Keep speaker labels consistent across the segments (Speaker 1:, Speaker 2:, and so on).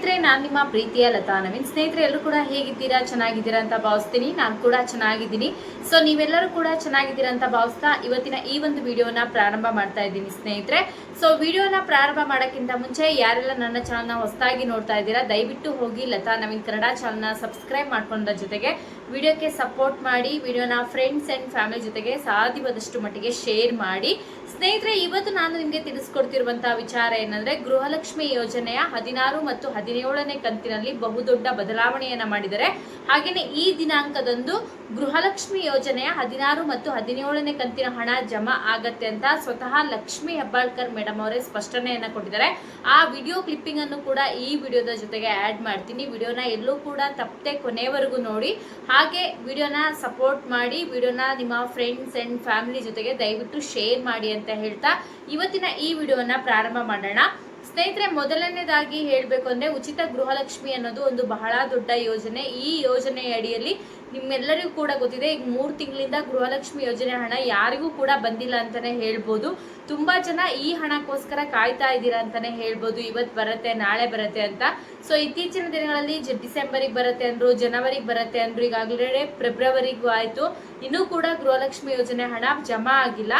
Speaker 1: ಸ್ನೇಹಿತರೆ, ನಾನು ನಿಮ್ಮ ಪ್ರೀತಿಯ ಲತಾ ನವೀನ್. ಸ್ನೇಹಿತರೆ, ಎಲ್ಲರೂ ಕೂಡ ಹೇಗಿದ್ದೀರಾ? ಚೆನ್ನಾಗಿದ್ದೀರಾ ಅಂತ ಭಾವಿಸ್ತೀನಿ. ನಾನು ಕೂಡ ಚೆನ್ನಾಗಿದ್ದೀನಿ. ಸೊ ನೀವೆಲ್ಲರೂ ಕೂಡ ಚೆನ್ನಾಗಿದ್ದೀರಾ ಅಂತ ಭಾವಿಸ್ತಾ ಇವತ್ತಿನ ಈ ಒಂದು ವಿಡಿಯೋನ ಪ್ರಾರಂಭ ಮಾಡ್ತಾ ಇದ್ದೀನಿ ಸ್ನೇಹಿತರೆ. ಸೊ ವಿಡಿಯೋನ ಪ್ರಾರಂಭ ಮಾಡೋಕ್ಕಿಂತ ಮುಂಚೆ ಯಾರೆಲ್ಲ ನನ್ನ ಚಾನಲ್ನ ಹೊಸದಾಗಿ ನೋಡ್ತಾ ಇದ್ದೀರಾ, ದಯವಿಟ್ಟು ಹೋಗಿ ಲತಾ ನವೀನ್ ಕನ್ನಡ ಚಾನಲ್ನ ಸಬ್ಸ್ಕ್ರೈಬ್ ಮಾಡ್ಕೊಂಡ್ರ ಜೊತೆಗೆ ವಿಡಿಯೋಕ್ಕೆ ಸಪೋರ್ಟ್ ಮಾಡಿ, ವಿಡಿಯೋನ ಫ್ರೆಂಡ್ಸ್ ಆ್ಯಂಡ್ ಫ್ಯಾಮಿಲಿ ಜೊತೆಗೆ ಸಾಧ್ಯವಾದಷ್ಟು ಮಟ್ಟಿಗೆ ಶೇರ್ ಮಾಡಿ. ಸ್ನೇಹಿತರೆ, ಇವತ್ತು ನಾನು ನಿಮಗೆ ತಿಳಿಸ್ಕೊಡ್ತಿರುವಂತಹ ವಿಚಾರ ಏನಂದ್ರೆ, ಗೃಹಲಕ್ಷ್ಮಿ ಯೋಜನೆಯ ಹದಿನಾರು ಮತ್ತು ಹದಿನೇಳನೇ ಕಂತಿನಲ್ಲಿ ಬಹುದೊಡ್ಡ ಬದಲಾವಣೆಯನ್ನ ಮಾಡಿದರೆ ಹಾಗೆಯೇ ಈ ದಿನಾಂಕದಂದು ಗೃಹಲಕ್ಷ್ಮಿ ಯೋಜನೆಯ ಹದಿನಾರು ಮತ್ತು ಹದಿನೇಳನೇ ಕಂತಿನ ಹಣ ಜಮಾ ಆಗತ್ತೆ ಅಂತ ಸ್ವತಃ ಲಕ್ಷ್ಮಿ ಹೆಬ್ಬಾಳ್ಕರ್ ಮೇಡಮ್ ಅವರೇ ಸ್ಪಷ್ಟನೆಯನ್ನ ಕೊಟ್ಟಿದ್ದಾರೆ. ಆ ವಿಡಿಯೋ ಕ್ಲಿಪ್ಪಿಂಗ್ ಅನ್ನು ಕೂಡ ಈ ವಿಡಿಯೋದ ಜೊತೆಗೆ ಆಡ್ ಮಾಡ್ತೀನಿ. ವಿಡಿಯೋನ ಎಲ್ಲೂ ಕೂಡ ತಪ್ಪದೆ ಕೊನೆವರೆಗೂ ನೋಡಿ. ಹಾಗೆ ವಿಡಿಯೋನ ಸಪೋರ್ಟ್ ಮಾಡಿ, ವಿಡಿಯೋನ ನಿಮ್ಮ ಫ್ರೆಂಡ್ಸ್ ಅಂಡ್ ಫ್ಯಾಮಿಲಿ ಜೊತೆಗೆ ದಯವಿಟ್ಟು ಶೇರ್ ಮಾಡಿ ಅಂತ ಹೇಳ್ತಾ ಇವತ್ತಿನ ಈ ವಿಡಿಯೋನ ಪ್ರಾರಂಭ ಮಾಡೋಣ. ಸ್ನೇಹಿತರೆ, ಮೊದಲನೇದಾಗಿ ಹೇಳಬೇಕು ಅಂದ್ರೆ ಉಚಿತ ಗೃಹಲಕ್ಷ್ಮಿ ಅನ್ನೋದು ಒಂದು ಬಹಳ ದೊಡ್ಡ ಯೋಜನೆ. ಈ ಯೋಜನೆಯ ಅಡಿಯಲ್ಲಿ ನಿಮ್ಮೆಲ್ಲರಿಗೂ ಕೂಡ ಗೊತ್ತಿದೆ, ಈಗ ಮೂರು ತಿಂಗಳಿಂದ ಗೃಹಲಕ್ಷ್ಮಿ ಯೋಜನೆ ಹಣ ಯಾರಿಗೂ ಕೂಡ ಬಂದಿಲ್ಲ ಅಂತಲೇ ಹೇಳ್ಬೋದು. ತುಂಬಾ ಜನ ಈ ಹಣಕ್ಕೋಸ್ಕರ ಕಾಯ್ತಾ ಇದ್ದೀರಾ ಅಂತಾನೆ ಹೇಳ್ಬೋದು. ಇವತ್ತು ಬರುತ್ತೆ, ನಾಳೆ ಬರುತ್ತೆ ಅಂತ. ಸೊ ಇತ್ತೀಚಿನ ದಿನಗಳಲ್ಲಿ ಡಿಸೆಂಬರಿಗೆ ಬರುತ್ತೆ ಅಂದರು, ಜನವರಿಗೆ ಬರುತ್ತೆ ಅಂದರು, ಈಗಾಗಲೇ ಫೆಬ್ರವರಿಗೂ ಆಯಿತು. ಇನ್ನೂ ಕೂಡ ಗೃಹಲಕ್ಷ್ಮಿ ಯೋಜನೆ ಹಣ ಜಮಾ ಆಗಿಲ್ಲ.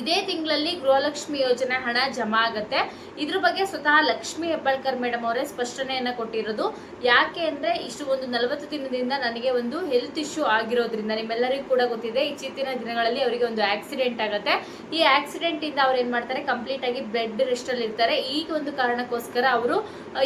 Speaker 1: ಇದೇ ತಿಂಗಳಲ್ಲಿ ಗೃಹಲಕ್ಷ್ಮಿ ಯೋಜನೆ ಹಣ ಜಮಾ ಆಗುತ್ತೆ. ಇದ್ರ ಬಗ್ಗೆ ಸ್ವತಃ ಲಕ್ಷ್ಮಿ ಹೆಬ್ಬಾಳ್ಕರ್ ಮೇಡಮ್ ಅವರೇ ಸ್ಪಷ್ಟನೆಯನ್ನ ಕೊಟ್ಟಿರೋದು. ಯಾಕೆ ಅಂದ್ರೆ ಇಷ್ಟು ಒಂದು ನಲವತ್ತು ದಿನದಿಂದ ನನಗೆ ಒಂದು ಹೆಲ್ತ್ ಇಶ್ಯೂ ಆಗಿರೋದ್ರಿಂದ, ನಿಮ್ಮೆಲ್ಲರಿಗೂ ಕೂಡ ಗೊತ್ತಿದೆ ಇತ್ತೀಚಿನ ದಿನಗಳಲ್ಲಿ ಅವರಿಗೆ ಒಂದು ಆಕ್ಸಿಡೆಂಟ್ ಆಗುತ್ತೆ. ಈ ಆಕ್ಸಿಡೆಂಟ್ ಇಂದ ಅವ್ರು ಏನ್ ಮಾಡ್ತಾರೆ ಕಂಪ್ಲೀಟ್ ಆಗಿ ಬೆಡ್ ರೆಸ್ಟ್ ಅಲ್ಲಿ ಇರ್ತಾರೆ. ಈಗ ಒಂದು ಕಾರಣಕ್ಕೋಸ್ಕರ ಅವರು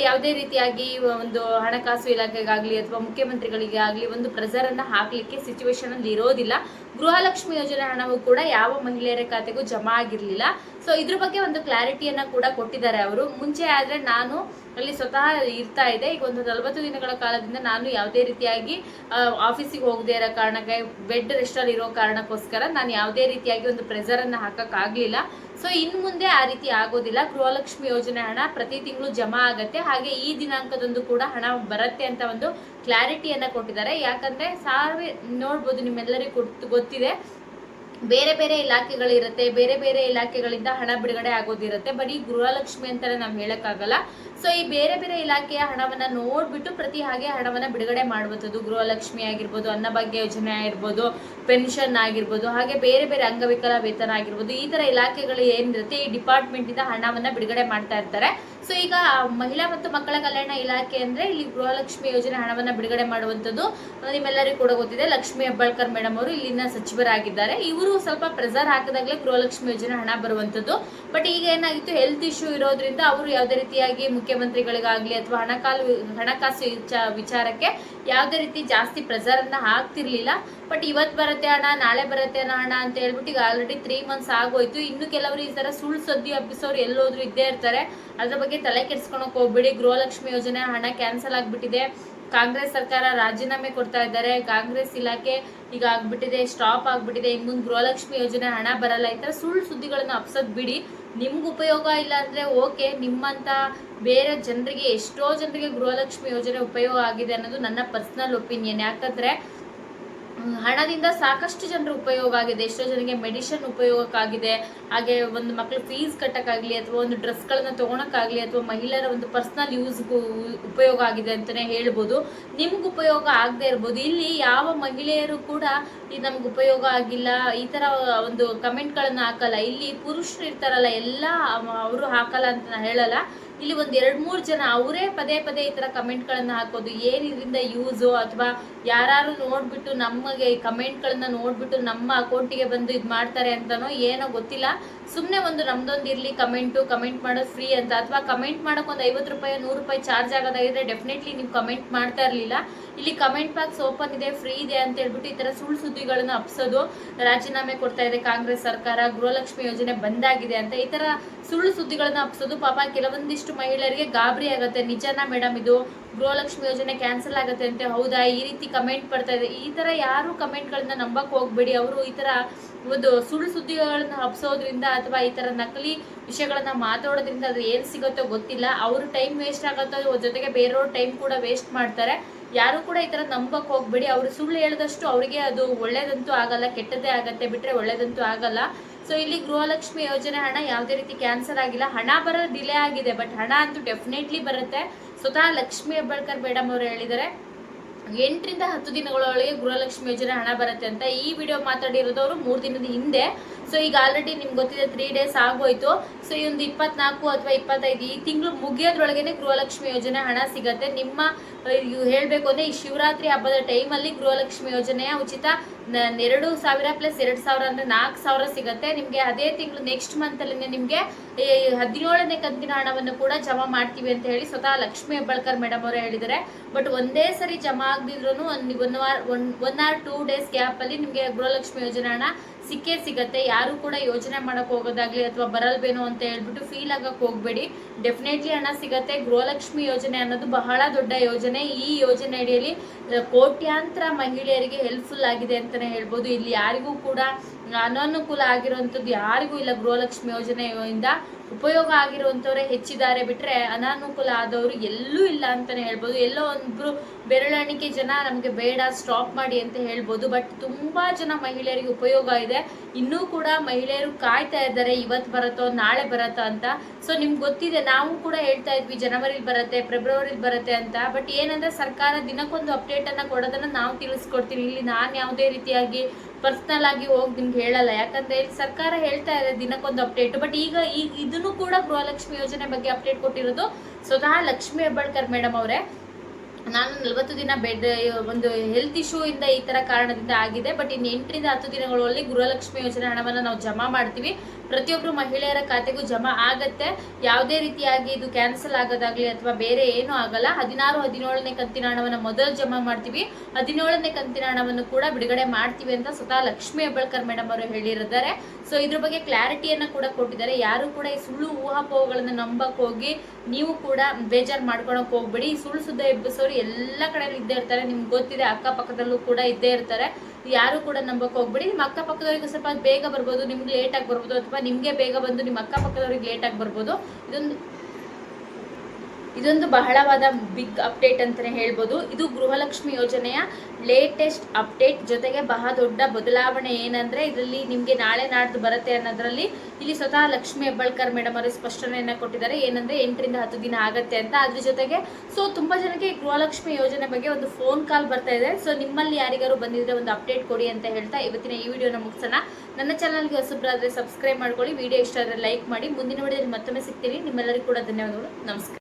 Speaker 1: ಯಾವುದೇ ರೀತಿಯಾಗಿ ಒಂದು ಹಣಕಾಸು ಇಲಾಖೆಗಾಗ್ಲಿ ಅಥವಾ ಮುಖ್ಯಮಂತ್ರಿಗಳಿಗೆ ಆಗ್ಲಿ ಒಂದು ಪ್ರೆಸರ್ ಅನ್ನ ಹಾಕ್ಲಿಕ್ಕೆ ಸಿಚುವೇಶನ್ ಅಲ್ಲಿ ಇರೋದಿಲ್ಲ. ಗೃಹಲಕ್ಷ್ಮಿ ಯೋಜನೆ ಹಣವು ಕೂಡ ಯಾವ ಮಹಿಳೆಯರ ಖಾತೆಗೂ ಜಮಾ ಆಗಿರಲಿಲ್ಲ. ಸೊ ಇದ್ರ ಬಗ್ಗೆ ಒಂದು ಕ್ಲಾರಿಟಿಯನ್ನು ಕೂಡ ಕೊಟ್ಟಿದ್ದಾರೆ ಅವರು. ಮುಂಚೆ ಆದ್ರೆ ನಾನು ಅಲ್ಲಿ ಸ್ವತಃ ಇರ್ತಾ ಇದೆ ಈಗ ಒಂದು ನಲವತ್ತು ದಿನಗಳ ಕಾಲದಿಂದ ನಾನು ಯಾವುದೇ ರೀತಿಯಾಗಿ ಆಫೀಸಿಗೆ ಹೋಗದೆ ಇರೋ ಕಾರಣಕ್ಕೆ ಬೆಡ್ ರೆಸ್ಟಲ್ಲಿ ಇರೋ ಕಾರಣಕ್ಕೋಸ್ಕರ ನಾನು ಯಾವುದೇ ರೀತಿಯಾಗಿ ಒಂದು ಪ್ರೆಸರನ್ನು ಹಾಕೋಕ್ಕಾಗಲಿಲ್ಲ. ಸೊ ಇನ್ನು ಮುಂದೆ ಆ ರೀತಿ ಆಗೋದಿಲ್ಲ. ಗೃಹಲಕ್ಷ್ಮಿ ಯೋಜನೆ ಹಣ ಪ್ರತಿ ತಿಂಗಳು ಜಮಾ ಆಗತ್ತೆ. ಹಾಗೆ ಈ ದಿನಾಂಕದಂದು ಕೂಡ ಹಣ ಬರುತ್ತೆ ಅಂತ ಒಂದು ಕ್ಲಾರಿಟಿಯನ್ನು ಕೊಟ್ಟಿದ್ದಾರೆ. ಯಾಕಂದ್ರೆ ಸಾವಿರ ನೋಡ್ಬೋದು ನಿಮ್ಮೆಲ್ಲರಿಗೂ ಗೊತ್ತು- ಗೊತ್ತಿದೆ. ಬೇರೆ ಬೇರೆ ಇಲಾಖೆಗಳಿರುತ್ತೆ, ಬೇರೆ ಬೇರೆ ಇಲಾಖೆಗಳಿಂದ ಹಣ ಬಿಡುಗಡೆ ಆಗೋದಿರುತ್ತೆ. ಬರೀ ಗೃಹಲಕ್ಷ್ಮಿ ಅಂತಾನೆ ನಾವು ಹೇಳಕ್ಕಾಗಲ್ಲ. ಸೊ ಈ ಬೇರೆ ಬೇರೆ ಇಲಾಖೆಯ ಹಣವನ್ನ ನೋಡ್ಬಿಟ್ಟು ಪ್ರತಿ ಹಾಗೆ ಹಣವನ್ನ ಬಿಡುಗಡೆ ಮಾಡುವಂಥದ್ದು. ಗೃಹಲಕ್ಷ್ಮಿ ಆಗಿರ್ಬೋದು, ಅನ್ನಭಾಗ್ಯ ಯೋಜನೆ ಆಗಿರ್ಬೋದು, ಪೆನ್ಷನ್ ಆಗಿರ್ಬೋದು, ಹಾಗೆ ಬೇರೆ ಬೇರೆ ಅಂಗವಿಕಲ ವೇತನ ಆಗಿರ್ಬೋದು. ಈ ತರ ಇಲಾಖೆಗಳು ಏನಿರುತ್ತೆ, ಈ ಡಿಪಾರ್ಟ್ಮೆಂಟ್ ಇಂದ ಹಣವನ್ನ ಬಿಡುಗಡೆ ಮಾಡ್ತಾ ಇರ್ತಾರೆ. ಸೊ ಈಗ ಮಹಿಳಾ ಮತ್ತು ಮಕ್ಕಳ ಕಲ್ಯಾಣ ಇಲಾಖೆ ಅಂದ್ರೆ ಇಲ್ಲಿ ಗೃಹಲಕ್ಷ್ಮಿ ಯೋಜನೆ ಹಣವನ್ನ ಬಿಡುಗಡೆ ಮಾಡುವಂಥದ್ದು ನಿಮ್ಮೆಲ್ಲರಿಗೂ ಕೂಡ ಗೊತ್ತಿದೆ. ಲಕ್ಷ್ಮಿ ಹೆಬ್ಬಾಳ್ಕರ್ ಮೇಡಮ್ ಅವರು ಇಲ್ಲಿನ ಸಚಿವರಾಗಿದ್ದಾರೆ. ಇವರು ಸ್ವಲ್ಪ ಪ್ರೆಸರ್ ಹಾಕಿದಾಗಲೇ ಗೃಹಲಕ್ಷ್ಮಿ ಯೋಜನೆ ಹಣ ಬರುವಂಥದ್ದು ಬಟ್ ಈಗ ಏನಾಗಿತ್ತು ಹೆಲ್ತ್ ಇಶ್ಯೂ ಇರೋದ್ರಿಂದ ಅವರು ಯಾವುದೇ ರೀತಿಯಾಗಿ ಮುಖ್ಯಮಂತ್ರಿಗಳಿಗಾಗಲಿ ಅಥವಾ ಹಣಕಾಲು, ಹಣಕಾಸು ವಿಚ- ವಿಚಾರಕ್ಕೆ ಯಾವುದೇ ರೀತಿ ಜಾಸ್ತಿ ಪ್ರೆಸರ್ ಅನ್ನ ಹಾಕ್ತಿರ್ಲಿಲ್ಲ. ಬಟ್ ಇವತ್ತು ಬರುತ್ತೆ ಹಣ ನಾಳೆ ಬರುತ್ತೆ ಹಣ ಅಂತ ಹೇಳ್ಬಿಟ್ಟು ಈಗ ಆಲ್ರೆಡಿ ತ್ರೀ ಮಂತ್ಸ್ ಆಗೋಯ್ತು. ಇನ್ನು ಕೆಲವರು ಈ ತರ ಸುಳ್ಳು ಸುದ್ದಿ ಹಬ್ಬಿಸೋರು ಎಲ್ಲೋದ್ರು ಇದ್ದೇ ಇರ್ತಾರೆ. ಅದ್ರ ಬಗ್ಗೆ ತಲೆ ಕೆಡ್ಸ್ಕೊಳಕ್ ಹೋಗ್ಬೇಡಿ. ಗೃಹಲಕ್ಷ್ಮಿ ಯೋಜನೆ ಹಣ ಕ್ಯಾನ್ಸಲ್ ಆಗ್ಬಿಟ್ಟಿದೆ. ಕಾಂಗ್ರೆಸ್ ಸರ್ಕಾರ ರಾಜೀನಾಮೆ ಕೊಡ್ತಾ ಇದ್ದಾರೆ. ಕಾಂಗ್ರೆಸ್ ಇಲಾಖೆ ಈಗ ಆಗ್ಬಿಟ್ಟಿದೆ ಸ್ಟಾಪ್ ಆಗ್ಬಿಟ್ಟಿದೆ. ಇನ್ ಮುಂದೆ ಗೃಹಲಕ್ಷ್ಮಿ ಯೋಜನೆ ಹಣ ಬರಲ್ಲ. ಈ ತರ ಸುಳ್ಳು ಸುದ್ದಿಗಳನ್ನ ಅಪ್ಸದ್ ಬಿಡಿ. ನಿಮ್ಗೆ ಉಪಯೋಗ ಇಲ್ಲ ಅಂದ್ರೆ ಓಕೆ, ನಿಮ್ಮಂತ ಬೇರೆ ಜನರಿಗೆ, ಎಷ್ಟೋ ಜನರಿಗೆ ಗೃಹಲಕ್ಷ್ಮಿ ಯೋಜನೆ ಉಪಯೋಗ ಆಗಿದೆ ಅನ್ನೋದು ನನ್ನ ಪರ್ಸನಲ್ ಒಪಿನಿಯನ್ ಯಾಕಂದ್ರೆ ಹಣದಿಂದ ಸಾಕಷ್ಟು ಜನರು ಉಪಯೋಗ ಆಗಿದೆ. ಎಷ್ಟೋ ಜನರಿಗೆ ಮೆಡಿಸಿನ್ ಉಪಯೋಗಕ್ಕಾಗಿದೆ ಹಾಗೆ ಒಂದು ಮಕ್ಕಳು ಫೀಸ್ ಕಟ್ಟಕ್ಕಾಗ್ಲಿ ಅಥವಾ ಒಂದು ಡ್ರೆಸ್ಗಳನ್ನ ತಗೊಳಕ್ಕಾಗ್ಲಿ ಅಥವಾ ಮಹಿಳೆಯರ ಒಂದು ಪರ್ಸನಲ್ ಯೂಸ್ಗೂ ಉಪಯೋಗ ಆಗಿದೆ ಅಂತಲೇ ಹೇಳ್ಬೋದು. ನಿಮ್ಗೆ ಉಪಯೋಗ ಆಗದೆ ಇರ್ಬೋದು. ಇಲ್ಲಿ ಯಾವ ಮಹಿಳೆಯರು ಕೂಡ ಇದು ನಮ್ಗೆ ಉಪಯೋಗ ಆಗಿಲ್ಲ, ಈ ತರ ಒಂದು ಕಮೆಂಟ್ಗಳನ್ನು ಹಾಕಲ್ಲ. ಇಲ್ಲಿ ಪುರುಷರು ಇರ್ತಾರಲ್ಲ, ಎಲ್ಲ ಅವರು ಹಾಕಲ್ಲ ಅಂತ ನಾನು ಹೇಳಲ್ಲ. ಇಲ್ಲಿ ಒಂದು ಎರಡು ಮೂರು ಜನ ಅವರೇ ಪದೇ ಪದೇ ಈ ತರ ಕಮೆಂಟ್ಗಳನ್ನು ಹಾಕೋದು. ಏನ್ ಇದರಿಂದ ಯೂಸು ಅಥವಾ ಯಾರು ನೋಡ್ಬಿಟ್ಟು ನಮಗೆ ಕಮೆಂಟ್ಗಳನ್ನು ನೋಡ್ಬಿಟ್ಟು ನಮ್ಮ ಅಕೌಂಟಿಗೆ ಬಂದು ಇದು ಮಾಡ್ತಾರೆ ಅಂತನೋ ಏನೋ ಗೊತ್ತಿಲ್ಲ. ಸುಮ್ಮನೆ ಒಂದು ನಮ್ದೊಂದು ಇರ್ಲಿ ಕಮೆಂಟು ಕಮೆಂಟ್ ಮಾಡೋದು ಫ್ರೀ ಅಂತ. ಅಥವಾ ಕಮೆಂಟ್ ಮಾಡಕ್ ಒಂದು ಐವತ್ತು ರೂಪಾಯಿ, ನೂರು ರೂಪಾಯಿ ಚಾರ್ಜ್ ಆಗೋದಾಗಿದ್ರೆ ಡೆಫಿನೆಟ್ಲಿ ನೀವು ಕಮೆಂಟ್ ಮಾಡ್ತಾ ಇರಲಿಲ್ಲ. ಇಲ್ಲಿ ಕಮೆಂಟ್ ಬಾಕ್ಸ್ ಓಪನ್ ಇದೆ ಫ್ರೀ ಇದೆ ಅಂತ ಹೇಳ್ಬಿಟ್ಟು ಈ ತರ ಸುಳ್ಳು ಸುದ್ದಿಗಳನ್ನ ಹಬ್ಸೋದು ರಾಜೀನಾಮೆ ಕೊಡ್ತಾ ಇದೆ ಕಾಂಗ್ರೆಸ್ ಸರ್ಕಾರ, ಗೃಹಲಕ್ಷ್ಮಿ ಯೋಜನೆ ಬಂದಾಗಿದೆ ಅಂತ. ಈ ತರ ಸುಳ್ಳು ಸುದ್ದಿಗಳನ್ನ ಹಬ್ಸೋದು ಪಾಪ ಕೆಲವೊಂದಿಷ್ಟು ಮಹಿಳೆಯರಿಗೆ ಗಾಬರಿ ಆಗತ್ತೆ. ನಿಜನಾ ಮೇಡಮ್ ಇದು? ಗೃಹಲಕ್ಷ್ಮಿ ಯೋಜನೆ ಕ್ಯಾನ್ಸಲ್ ಆಗತ್ತೆ ಅಂತ. ಹೌದಾ? ಈ ರೀತಿ ಕಮೆಂಟ್ ಬರ್ತಾ ಇದೆ. ಈ ತರ ಯಾರು ಕಮೆಂಟ್ಗಳನ್ನ ನಂಬಕ್ ಹೋಗ್ಬೇಡಿ. ಅವರು ಈ ತರ ಒಂದು ಸುಳ್ಳು ಸುದ್ದಿಗಳನ್ನ ಹಬ್ಸೋದ್ರಿಂದ ಅಥವಾ ಈ ತರ ನಕಲಿ ವಿಷಯಗಳನ್ನ ಮಾತಾಡೋದ್ರಿಂದ ಅದು ಏನ್ ಸಿಗುತ್ತೋ ಗೊತ್ತಿಲ್ಲ. ಅವ್ರ ಟೈಮ್ ವೇಸ್ಟ್ ಆಗತ್ತೋ, ಜೊತೆಗೆ ಬೇರೆಯವ್ರ ಟೈಮ್ ಕೂಡ ವೇಸ್ಟ್ ಮಾಡ್ತಾರೆ. ಯಾರು ಕೂಡ ಈ ತರ ನಂಬಕ್ ಹೋಗ್ಬೇಡಿ. ಅವ್ರು ಸುಳ್ಳು ಹೇಳಿದಷ್ಟು ಅವರಿಗೆ ಅದು ಒಳ್ಳೇದಂತೂ ಆಗಲ್ಲ, ಕೆಟ್ಟದ್ದೇ ಆಗತ್ತೆ ಬಿಟ್ರೆ ಒಳ್ಳೇದಂತೂ ಆಗಲ್ಲ. ಸೊ ಇಲ್ಲಿ ಗೃಹಲಕ್ಷ್ಮಿ ಯೋಜನೆ ಹಣ ಯಾವುದೇ ರೀತಿ ಕ್ಯಾನ್ಸಲ್ ಆಗಿಲ್ಲ. ಹಣ ಬರೋದು ಡಿಲೇ ಆಗಿದೆ, ಬಟ್ ಹಣ ಅಂತೂ ಡೆಫಿನೆಟ್ಲಿ ಬರುತ್ತೆ. ಸ್ವತಃ ಲಕ್ಷ್ಮಿ ಹೆಬ್ಬಾಳ್ಕರ್ ಮೇಡಮ್ ಅವರು ಹೇಳಿದ್ದಾರೆ, ಎಂಟರಿಂದ ಹತ್ತು ದಿನಗಳೊಳಗೆ ಗೃಹಲಕ್ಷ್ಮಿ ಯೋಜನೆ ಹಣ ಬರುತ್ತೆ ಅಂತ. ಈ ವಿಡಿಯೋ ಮಾತಾಡಿರೋದವರು ಮೂರು ದಿನದ ಹಿಂದೆ. ಸೊ ಈಗ ಆಲ್ರೆಡಿ ನಿಮ್ಗೆ ಗೊತ್ತಿದೆ ತ್ರೀ ಡೇಸ್ ಆಗೋಯ್ತು. ಸೊ ಈ ಒಂದು ಇಪ್ಪತ್ನಾಲ್ಕು ಅಥವಾ ಇಪ್ಪತ್ತೈದು ಈ ತಿಂಗಳು ಮುಗಿಯೋದ್ರೊಳಗೇನೆ ಗೃಹಲಕ್ಷ್ಮಿ ಯೋಜನೆ ಹಣ ಸಿಗತ್ತೆ. ನಿಮ್ಮ ಇವು ಹೇಳಬೇಕು ಅಂದರೆ ಈ ಶಿವರಾತ್ರಿ ಹಬ್ಬದ ಟೈಮಲ್ಲಿ ಗೃಹಲಕ್ಷ್ಮಿ ಯೋಜನೆಯ ಉಚಿತ ಎರಡು ಸಾವಿರ ಪ್ಲಸ್ ಎರಡು ಸಾವಿರ ಅಂದರೆ ನಾಲ್ಕು ಸಾವಿರ ಸಿಗುತ್ತೆ. ನಿಮಗೆ ಅದೇ ತಿಂಗಳು ನೆಕ್ಸ್ಟ್ ಮಂತಲ್ಲಿನೇ ನಿಮಗೆ ಹದಿನೇಳನೇ ಕಂತಿನ ಹಣವನ್ನು ಕೂಡ ಜಮಾ ಮಾಡ್ತೀವಿ ಅಂತ ಹೇಳಿ ಸ್ವತಃ ಲಕ್ಷ್ಮಿ ಹೆಬ್ಬಾಳ್ಕರ್ ಮೇಡಮ್ ಅವರೇ ಹೇಳಿದ್ದಾರೆ. ಬಟ್ ಒಂದೇ ಸರಿ ಜಮಾ ಆಗದಿದ್ರು ಒಂದು ಒನ್ ವಾರ one one or two days ಗ್ಯಾಪಲ್ಲಿ ನಿಮಗೆ ಗೃಹಲಕ್ಷ್ಮಿ ಯೋಜನೆ ಹಣ ಸಿಕ್ಕೇ ಸಿಗತ್ತೆ, ಯಾರು ಕೂಡ ಯೋಜನೆ ಮಾಡಕ್ ಹೋಗೋದಾಗ್ಲಿ ಅಥವಾ ಬರಲ್ವೇನೋ ಅಂತ ಹೇಳ್ಬಿಟ್ಟು ಫೀಲ್ ಆಗಕ್ ಹೋಗ್ಬೇಡಿ. ಡೆಫಿನೆಟ್ಲಿ ಹಣ ಸಿಗತ್ತೆ. ಗೃಹಲಕ್ಷ್ಮಿ ಯೋಜನೆ ಅನ್ನೋದು ಬಹಳ ದೊಡ್ಡ ಯೋಜನೆ. ಈ ಯೋಜನೆ ಅಡಿಯಲ್ಲಿ ಕೋಟ್ಯಾಂತರ ಮಹಿಳೆಯರಿಗೆ ಹೆಲ್ಪ್ಫುಲ್ ಆಗಿದೆ ಅಂತಾನೆ ಹೇಳ್ಬೋದು. ಇಲ್ಲಿ ಯಾರಿಗೂ ಕೂಡ ಅನಾನುಕೂಲ ಆಗಿರುವಂಥದ್ದು ಯಾರಿಗೂ ಇಲ್ಲ. ಗೃಹಲಕ್ಷ್ಮಿ ಯೋಜನೆಯಿಂದ ಉಪಯೋಗ ಆಗಿರುವಂಥವ್ರೆ ಹೆಚ್ಚಿದ್ದಾರೆ. ಬಿಟ್ಟರೆ ಅನಾನುಕೂಲ ಆದವರು ಎಲ್ಲೂ ಇಲ್ಲ ಅಂತಲೇ ಹೇಳ್ಬೋದು. ಎಲ್ಲೋ ಒಬ್ಬರು ಬೆರಳಿಕೆ ಜನ ನಮಗೆ ಬೇಡ, ಸ್ಟಾಪ್ ಮಾಡಿ ಅಂತ ಹೇಳ್ಬೋದು. ಬಟ್ ತುಂಬ ಜನ ಮಹಿಳೆಯರಿಗೆ ಉಪಯೋಗ ಇದೆ. ಇನ್ನೂ ಕೂಡ ಮಹಿಳೆಯರು ಕಾಯ್ತಾ ಇದ್ದಾರೆ, ಇವತ್ತು ಬರುತ್ತೋ, ನಾಳೆ ಬರುತ್ತೋ ಅಂತ. ಸೊ ನಿಮ್ಗೆ ಗೊತ್ತಿದೆ, ನಾವು ಕೂಡ ಹೇಳ್ತಾ ಇದ್ವಿ, ಜನವರಿಲಿ ಬರುತ್ತೆ, ಫೆಬ್ರವರಿಲಿ ಬರುತ್ತೆ ಅಂತ. ಬಟ್ ಏನಂದ್ರೆ ಸರ್ಕಾರ ದಿನಕ್ಕೊಂದು ಅಪ್ಡೇಟನ್ನು ಕೊಡೋದನ್ನು ಕೊಡೋದನ್ನ ನಾವು ತಿಳಿಸ್ಕೊಡ್ತೀವಿ. ಇಲ್ಲಿ ನಾನು ಯಾವುದೇ ರೀತಿಯಾಗಿ ಪರ್ಸನಲ್ ಆಗಿ ಹೋಗಿ ನಿಮ್ಗೆ ಹೇಳಲ್ಲ. ಯಾಕಂದ್ರೆ ಸರ್ಕಾರ ಹೇಳ್ತಾ ಇದೆ ದಿನಕ್ಕೊಂದು ಅಪ್ಡೇಟ್ ಬಟ್ ಈಗ ಈಗ ಇದನ್ನು ಕೂಡ ಗೃಹಲಕ್ಷ್ಮಿ ಯೋಜನೆ ಬಗ್ಗೆ ಅಪ್ಡೇಟ್ ಕೊಟ್ಟಿರೋದು ಸ್ವತಃ ಲಕ್ಷ್ಮಿ ಹೆಬ್ಬಾಳ್ಕರ್ ಮೇಡಮ್ ಅವರೇ. ನಾನು ನಲವತ್ತು ದಿನ ಬೆಡ್ ಒಂದು ಹೆಲ್ತ್ ಇಶ್ಯೂ ಇಂದ ಈ ತರ ಕಾರಣದಿಂದ ಆಗಿದೆ. ಬಟ್ ಇನ್ನು ಎಂಟರಿಂದ ಹತ್ತು ದಿನಗಳಲ್ಲಿ ಗೃಹಲಕ್ಷ್ಮಿ ಯೋಜನೆ ಹಣವನ್ನು ನಾವು ಜಮಾ ಮಾಡ್ತೀವಿ. ಪ್ರತಿಯೊಬ್ಬರು ಮಹಿಳೆಯರ ಖಾತೆಗೂ ಜಮಾ ಆಗತ್ತೆ. ಯಾವುದೇ ರೀತಿಯಾಗಿ ಇದು ಕ್ಯಾನ್ಸಲ್ ಆಗೋದಾಗ್ಲಿ ಅಥವಾ ಬೇರೆ ಏನೂ ಆಗಲ್ಲ. ಹದಿನಾರು, ಹದಿನೇಳನೇ ಕಂತಿನ ಹಣವನ್ನು ಮೊದಲು ಜಮಾ ಮಾಡ್ತೀವಿ. ಹದಿನೇಳನೇ ಕಂತಿನ ಹಣವನ್ನು ಕೂಡ ಬಿಡುಗಡೆ ಮಾಡ್ತೀವಿ ಅಂತ ಸ್ವತಃ ಲಕ್ಷ್ಮಿ ಹೆಬ್ಬಳ್ಕರ್ ಮೇಡಮ್ ಅವರು ಹೇಳಿರಿದ್ದಾರೆ ಸೊ ಇದ್ರ ಬಗ್ಗೆ ಕ್ಲಾರಿಟಿಯನ್ನು ಕೂಡ ಕೊಟ್ಟಿದ್ದಾರೆ. ಯಾರು ಕೂಡ ಈ ಸುಳ್ಳು ಊಹಾಪೋಹಗಳನ್ನು ನಂಬಕ್ ಹೋಗಿ ನೀವು ಕೂಡ ಬೇಜಾರು ಮಾಡ್ಕೊಳಕ್ ಹೋಗ್ಬೇಡಿ. ಈ ಸುಳ್ಳು ಸುದ್ದ ಎಬ್ಬಿಸೋರು ಎಲ್ಲ ಕಡೆ ಇದ್ದೇ ಇರ್ತಾರೆ. ನಿಮ್ಗೆ ಗೊತ್ತಿದೆ, ಅಕ್ಕಪಕ್ಕದಲ್ಲೂ ಕೂಡ ಇದ್ದೇ ಇರ್ತಾರೆ. ಯಾರು ಕೂಡ ನಂಬಕ್ ಹೋಗ್ಬೇಡಿ. ನಿಮ್ಮ ಅಕ್ಕಪಕ್ಕದವರಿಗೆ ಸ್ವಲ್ಪ ಬೇಗ ಬರ್ಬೋದು. ನಿಮ್ಗೆ ಲೇಟ್ ಆಗಿ ಬರ್ಬೋದು ಅಥವಾ ನಿಮ್ಗೆ ಬೇಗ ಬಂದು ನಿಮ್ಮ ಅಕ್ಕಪಕ್ಕದವ್ರಿಗೆ ಲೇಟ್ ಆಗಿ ಬರ್ಬೋದು. ಇದೊಂದು ಇದೊಂದು ಬಹಳವಾದ ಬಿಗ್ ಅಪ್ಡೇಟ್ ಅಂತಾನೆ ಹೇಳ್ಬೋದು. ಇದು ಗೃಹಲಕ್ಷ್ಮಿ ಯೋಜನೆಯ ಲೇಟೆಸ್ಟ್ ಅಪ್ಡೇಟ್ ಜೊತೆಗೆ ಬಹಳ ದೊಡ್ಡ ಬದಲಾವಣೆ ಏನಂದ್ರೆ ಇದರಲ್ಲಿ ನಿಮಗೆ ನಾಳೆ ನಾಡ್ದು ಬರುತ್ತೆ ಅನ್ನೋದ್ರಲ್ಲಿ ಇಲ್ಲಿ ಸ್ವತಃ ಲಕ್ಷ್ಮಿ ಹೆಬ್ಬಾಳ್ಕರ್ ಮೇಡಮ್ ಅವರು ಸ್ಪಷ್ಟನೆಯನ್ನು ಕೊಟ್ಟಿದ್ದಾರೆ. ಏನಂದ್ರೆ ಎಂಟರಿಂದ ಹತ್ತು ದಿನ ಆಗತ್ತೆ ಅಂತ. ಅದ್ರ ಜೊತೆಗೆ ಸೊ ತುಂಬಾ ಜನಕ್ಕೆ ಗೃಹಲಕ್ಷ್ಮಿ ಯೋಜನೆ ಬಗ್ಗೆ ಒಂದು ಫೋನ್ ಕಾಲ್ ಬರ್ತಾ ಇದೆ. ಸೊ ನಿಮ್ಮಲ್ಲಿ ಯಾರಿಗಾರು ಬಂದಿದ್ರೆ ಒಂದು ಅಪ್ಡೇಟ್ ಕೊಡಿ ಅಂತ ಹೇಳ್ತಾ ಇವತ್ತಿನ ಈ ವಿಡಿಯೋನ ಮುಗಿಸೋಣ. ನನ್ನ ಚಾನಲ್ಗೆ ಹೊಸಬ್ರಾದ್ರೆ ಸಬ್ಸ್ಕ್ರೈಬ್ ಮಾಡ್ಕೊಳ್ಳಿ. ವಿಡಿಯೋ ಇಷ್ಟ ಆದರೆ ಲೈಕ್ ಮಾಡಿ. ಮುಂದಿನ ವಿಡಿಯೋದಲ್ಲಿ ಮತ್ತೊಮ್ಮೆ ಸಿಗ್ತೀನಿ. ನಿಮ್ಮೆಲ್ಲರಿಗೂ ಕೂಡ ಧನ್ಯವಾದಗಳು. ನಮಸ್ಕಾರ.